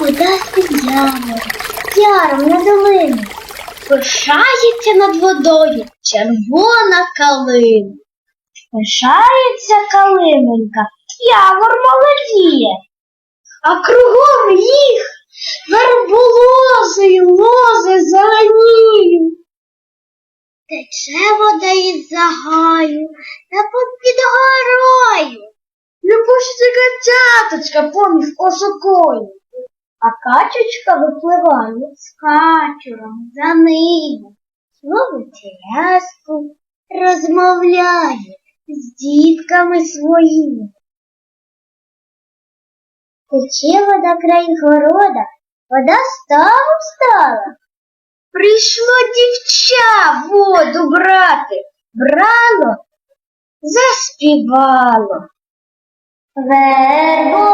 вода з-під яром на долину. Пишається над водою червона калина. Пишається калинонька, явор молодіє, а кругом їх верболози й лози зеленіють. Тече вода із загаю та попід горою. Любушиться качаточка поміж осокою, а качечка випливає з качуром за ним, ловить ляску, розмовляє з дітками своїми. Тече вода край города, вода стала. Прийшло дівча воду брати, брало, заспівало. Вербо